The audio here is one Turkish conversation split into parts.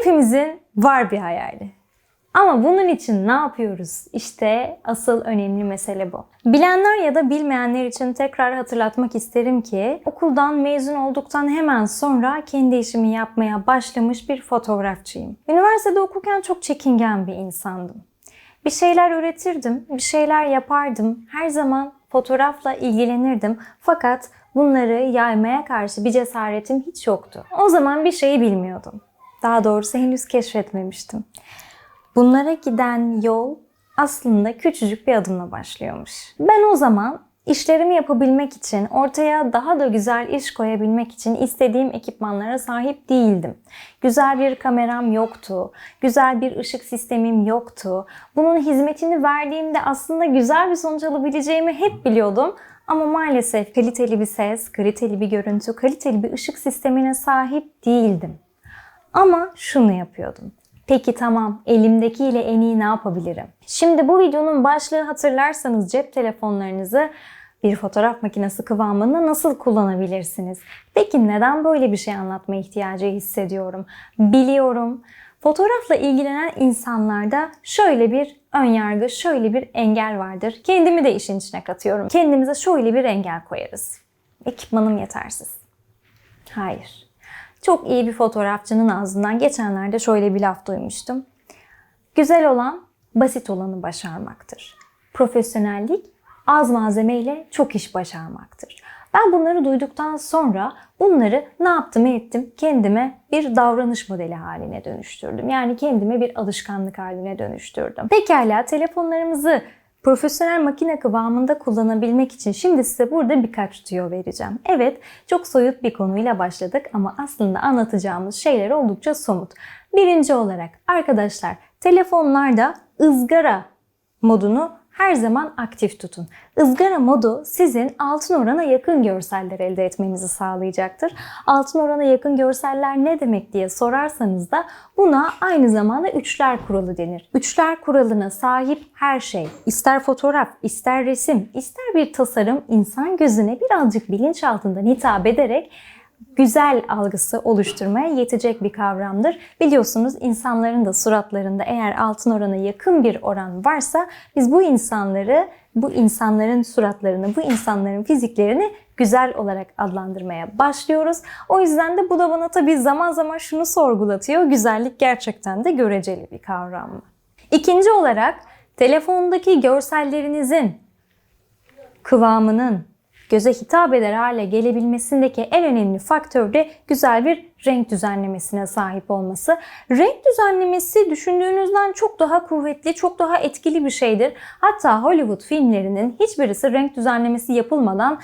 Hepimizin var bir hayali. Ama bunun için ne yapıyoruz? İşte asıl önemli mesele bu. Bilenler ya da bilmeyenler için tekrar hatırlatmak isterim ki okuldan mezun olduktan hemen sonra kendi işimi yapmaya başlamış bir fotoğrafçıyım. Üniversitede okurken çok çekingen bir insandım. Bir şeyler üretirdim, bir şeyler yapardım. Her zaman fotoğrafla ilgilenirdim. Fakat bunları yaymaya karşı bir cesaretim hiç yoktu. O zaman bir şeyi bilmiyordum. Daha doğrusu henüz keşfetmemiştim. Bunlara giden yol aslında küçücük bir adımla başlıyormuş. Ben o zaman işlerimi yapabilmek için, ortaya daha da güzel iş koyabilmek için istediğim ekipmanlara sahip değildim. Güzel bir kameram yoktu, güzel bir ışık sistemim yoktu. Bunun hizmetini verdiğimde aslında güzel bir sonuç alabileceğimi hep biliyordum. Ama maalesef kaliteli bir ses, kaliteli bir görüntü, kaliteli bir ışık sistemine sahip değildim. Ama şunu yapıyordum. Peki tamam elimdekiyle en iyi ne yapabilirim? Şimdi bu videonun başlığı hatırlarsanız cep telefonlarınızı bir fotoğraf makinesi kıvamında nasıl kullanabilirsiniz? Peki neden böyle bir şey anlatma ihtiyacı hissediyorum? Biliyorum. Fotoğrafla ilgilenen insanlarda şöyle bir ön yargı, şöyle bir engel vardır. Kendimi de işin içine katıyorum. Kendimize şöyle bir engel koyarız. Ekipmanım yetersiz. Hayır. Çok iyi bir fotoğrafçının ağzından geçenlerde şöyle bir laf duymuştum. Güzel olan basit olanı başarmaktır. Profesyonellik az malzemeyle çok iş başarmaktır. Ben bunları duyduktan sonra bunları ne yaptım ettim kendime bir davranış modeli haline dönüştürdüm. Yani kendime bir alışkanlık haline dönüştürdüm. Pekala telefonlarımızı profesyonel makine kıvamında kullanabilmek için şimdi size burada birkaç tüyo vereceğim. Evet, çok soyut bir konuyla başladık ama aslında anlatacağımız şeyler oldukça somut. Birinci olarak arkadaşlar telefonlarda ızgara modunu her zaman aktif tutun. Izgara modu sizin altın orana yakın görseller elde etmenizi sağlayacaktır. Altın orana yakın görseller ne demek diye sorarsanız da buna aynı zamanda üçler kuralı denir. Üçler kuralına sahip her şey, ister fotoğraf, ister resim, ister bir tasarım insan gözüne birazcık bilinçaltından hitap ederek güzel algısı oluşturmaya yetecek bir kavramdır. Biliyorsunuz insanların da suratlarında eğer altın orana yakın bir oran varsa biz bu insanları, bu insanların suratlarını, bu insanların fiziklerini güzel olarak adlandırmaya başlıyoruz. O yüzden de bu da bana tabii zaman zaman şunu sorgulatıyor. Güzellik gerçekten de göreceli bir kavram mı? İkinci olarak telefondaki görsellerinizin kıvamının, göze hitap eder hale gelebilmesindeki en önemli faktör de güzel bir renk düzenlemesine sahip olması. Renk düzenlemesi düşündüğünüzden çok daha kuvvetli, çok daha etkili bir şeydir. Hatta Hollywood filmlerinin hiçbirisi renk düzenlemesi yapılmadan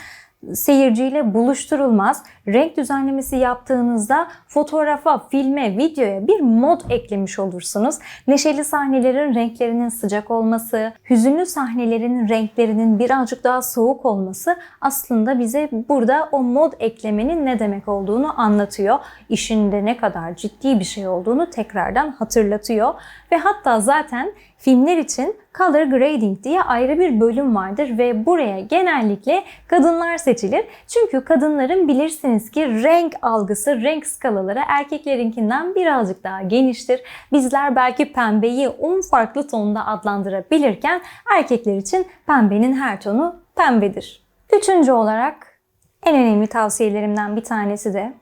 seyirciyle buluşturulmaz. Renk düzenlemesi yaptığınızda fotoğrafa, filme, videoya bir mod eklemiş olursunuz. Neşeli sahnelerin renklerinin sıcak olması, hüzünlü sahnelerin renklerinin birazcık daha soğuk olması aslında bize burada o mod eklemenin ne demek olduğunu anlatıyor. İşinde ne kadar ciddi bir şey olduğunu tekrardan hatırlatıyor. Ve hatta zaten filmler için color grading diye ayrı bir bölüm vardır ve buraya genellikle kadınlar seçilir. Çünkü kadınların bilirsiniz ki renk algısı, renk skalaları erkeklerinkinden birazcık daha geniştir. Bizler belki pembeyi 10 farklı tonda adlandırabilirken erkekler için pembenin her tonu pembedir. Üçüncü olarak en önemli tavsiyelerimden bir tanesi de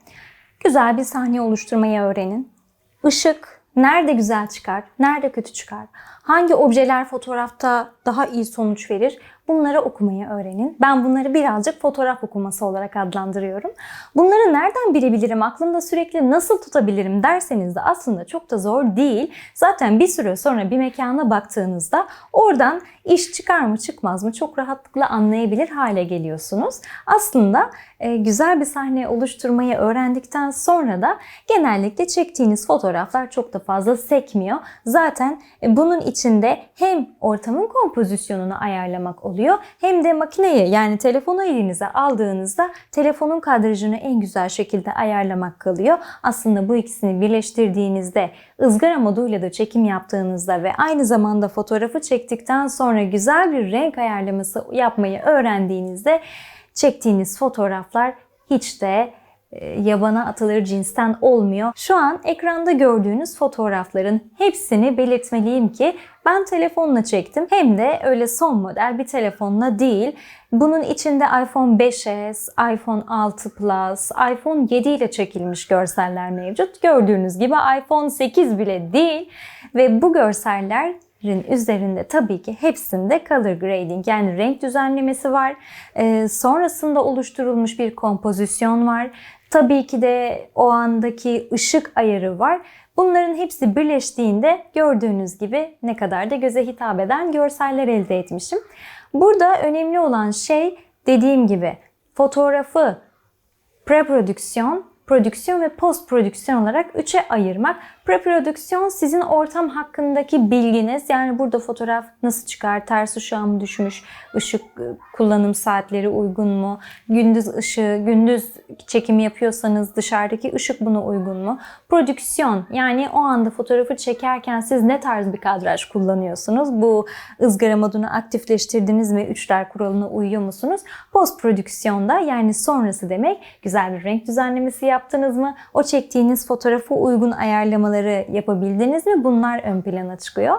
güzel bir sahne oluşturmayı öğrenin. Işık, Nerede güzel çıkar, nerede kötü çıkar, hangi objeler fotoğrafta daha iyi sonuç verir bunları okumayı öğrenin. Ben bunları birazcık fotoğraf okuması olarak adlandırıyorum. Bunları nereden bilebilirim, aklımda sürekli nasıl tutabilirim derseniz de aslında çok da zor değil. Zaten bir süre sonra bir mekana baktığınızda oradan iş çıkar mı çıkmaz mı çok rahatlıkla anlayabilir hale geliyorsunuz. Aslında e, güzel bir sahne oluşturmayı öğrendikten sonra da genellikle çektiğiniz fotoğraflar çok da fazla sekmiyor. Zaten e, bunun içinde hem ortamın kompozisyonunu ayarlamak oluyor hem de makineyi yani telefonu elinize aldığınızda telefonun kadrajını en güzel şekilde ayarlamak kalıyor. Aslında bu ikisini birleştirdiğinizde ızgara moduyla da çekim yaptığınızda ve aynı zamanda fotoğrafı çektikten sonra güzel bir renk ayarlaması yapmayı öğrendiğinizde çektiğiniz fotoğraflar hiç de yabana atılır cinsten olmuyor. Şu an ekranda gördüğünüz fotoğrafların hepsini belirtmeliyim ki ben telefonla çektim. Hem de öyle son model bir telefonla değil. Bunun içinde iPhone 5s, iPhone 6 Plus, iPhone 7 ile çekilmiş görseller mevcut. Gördüğünüz gibi iPhone 8 bile değil ve bu görseller üzerinde tabii ki hepsinde color grading yani renk düzenlemesi var. Ee, sonrasında oluşturulmuş bir kompozisyon var. Tabii ki de o andaki ışık ayarı var. Bunların hepsi birleştiğinde gördüğünüz gibi ne kadar da göze hitap eden görseller elde etmişim. Burada önemli olan şey dediğim gibi fotoğrafı preprodüksiyon prodüksiyon ve post prodüksiyon olarak üçe ayırmak. Preprodüksiyon sizin ortam hakkındaki bilginiz. Yani burada fotoğraf nasıl çıkar, ters ışığa mı düşmüş, ışık ıı, kullanım saatleri uygun mu, gündüz ışığı, gündüz çekimi yapıyorsanız dışarıdaki ışık buna uygun mu? Prodüksiyon yani o anda fotoğrafı çekerken siz ne tarz bir kadraj kullanıyorsunuz? Bu ızgara modunu aktifleştirdiniz ve üçler kuralına uyuyor musunuz? Post prodüksiyonda yani sonrası demek güzel bir renk düzenlemesi yaptınız mı? O çektiğiniz fotoğrafı uygun ayarlamaları yapabildiniz mi? Bunlar ön plana çıkıyor.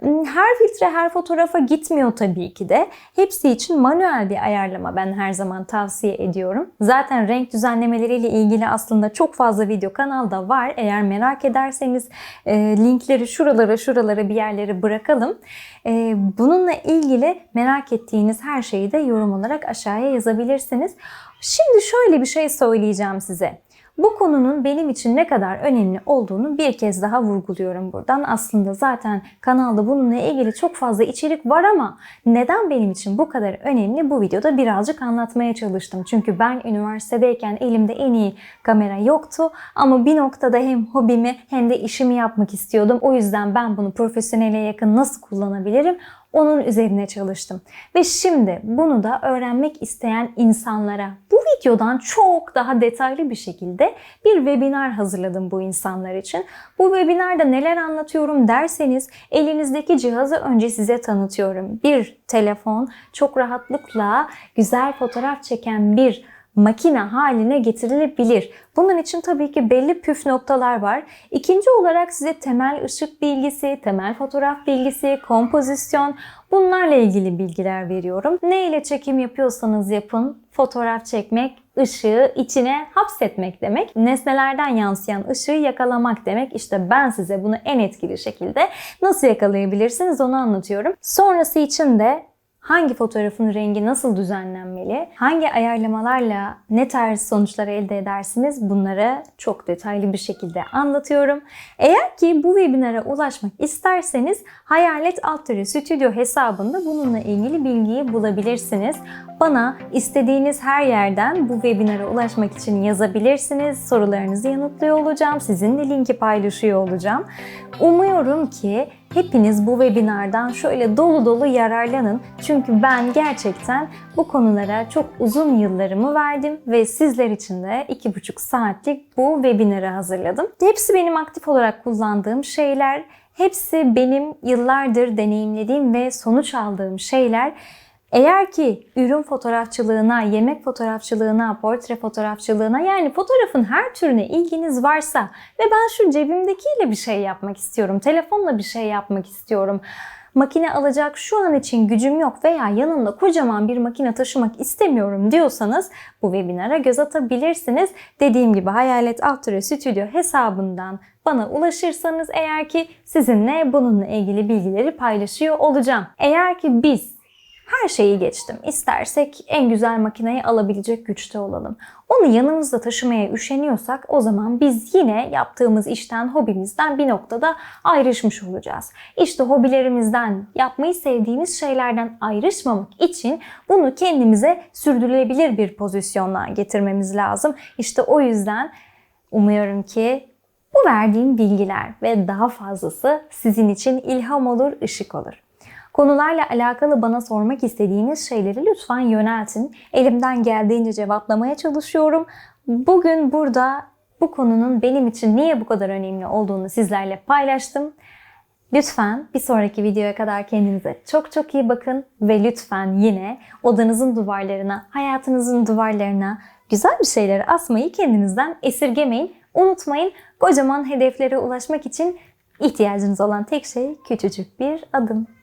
Hmm, her filtre her fotoğrafa gitmiyor tabii ki de. Hepsi için manuel bir ayarlama ben her zaman tavsiye ediyorum. Zaten renk düzenlemeleriyle ilgili aslında çok fazla video kanalda var. Eğer merak ederseniz e, linkleri şuralara şuralara bir yerlere bırakalım. E, bununla ilgili merak ettiğiniz her şeyi de yorum olarak aşağıya yazabilirsiniz. Şimdi şöyle bir şey söyleyeceğim size. Bu konunun benim için ne kadar önemli olduğunu bir kez daha vurguluyorum buradan. Aslında zaten kanalda bununla ilgili çok fazla içerik var ama neden benim için bu kadar önemli bu videoda birazcık anlatmaya çalıştım. Çünkü ben üniversitedeyken elimde en iyi kamera yoktu ama bir noktada hem hobimi hem de işimi yapmak istiyordum. O yüzden ben bunu profesyonele yakın nasıl kullanabilirim onun üzerine çalıştım. Ve şimdi bunu da öğrenmek isteyen insanlara bu videodan çok daha detaylı bir şekilde bir webinar hazırladım bu insanlar için. Bu webinarda neler anlatıyorum derseniz elinizdeki cihazı önce size tanıtıyorum. Bir telefon çok rahatlıkla güzel fotoğraf çeken bir makine haline getirilebilir. Bunun için tabii ki belli püf noktalar var. İkinci olarak size temel ışık bilgisi, temel fotoğraf bilgisi, kompozisyon bunlarla ilgili bilgiler veriyorum. Ne ile çekim yapıyorsanız yapın, fotoğraf çekmek, ışığı içine hapsetmek demek. Nesnelerden yansıyan ışığı yakalamak demek. İşte ben size bunu en etkili şekilde nasıl yakalayabilirsiniz onu anlatıyorum. Sonrası için de hangi fotoğrafın rengi nasıl düzenlenmeli, hangi ayarlamalarla ne tarz sonuçlar elde edersiniz bunları çok detaylı bir şekilde anlatıyorum. Eğer ki bu webinara ulaşmak isterseniz Hayalet Altere Stüdyo hesabında bununla ilgili bilgiyi bulabilirsiniz. Bana istediğiniz her yerden bu webinara ulaşmak için yazabilirsiniz. Sorularınızı yanıtlıyor olacağım. Sizinle linki paylaşıyor olacağım. Umuyorum ki hepiniz bu webinardan şöyle dolu dolu yararlanın. Çünkü ben gerçekten bu konulara çok uzun yıllarımı verdim ve sizler için de 2,5 saatlik bu webinarı hazırladım. Hepsi benim aktif olarak kullandığım şeyler. Hepsi benim yıllardır deneyimlediğim ve sonuç aldığım şeyler. Eğer ki ürün fotoğrafçılığına, yemek fotoğrafçılığına, portre fotoğrafçılığına yani fotoğrafın her türüne ilginiz varsa ve ben şu cebimdekiyle bir şey yapmak istiyorum, telefonla bir şey yapmak istiyorum, makine alacak şu an için gücüm yok veya yanımda kocaman bir makine taşımak istemiyorum diyorsanız bu webinara göz atabilirsiniz. Dediğim gibi Hayalet After Studio hesabından bana ulaşırsanız eğer ki sizinle bununla ilgili bilgileri paylaşıyor olacağım. Eğer ki biz her şeyi geçtim. İstersek en güzel makineyi alabilecek güçte olalım. Onu yanımızda taşımaya üşeniyorsak o zaman biz yine yaptığımız işten, hobimizden bir noktada ayrışmış olacağız. İşte hobilerimizden, yapmayı sevdiğimiz şeylerden ayrışmamak için bunu kendimize sürdürülebilir bir pozisyonla getirmemiz lazım. İşte o yüzden umuyorum ki bu verdiğim bilgiler ve daha fazlası sizin için ilham olur, ışık olur. Konularla alakalı bana sormak istediğiniz şeyleri lütfen yöneltin. Elimden geldiğince cevaplamaya çalışıyorum. Bugün burada bu konunun benim için niye bu kadar önemli olduğunu sizlerle paylaştım. Lütfen bir sonraki videoya kadar kendinize çok çok iyi bakın ve lütfen yine odanızın duvarlarına, hayatınızın duvarlarına Güzel bir şeyleri asmayı kendinizden esirgemeyin. Unutmayın kocaman hedeflere ulaşmak için ihtiyacınız olan tek şey küçücük bir adım.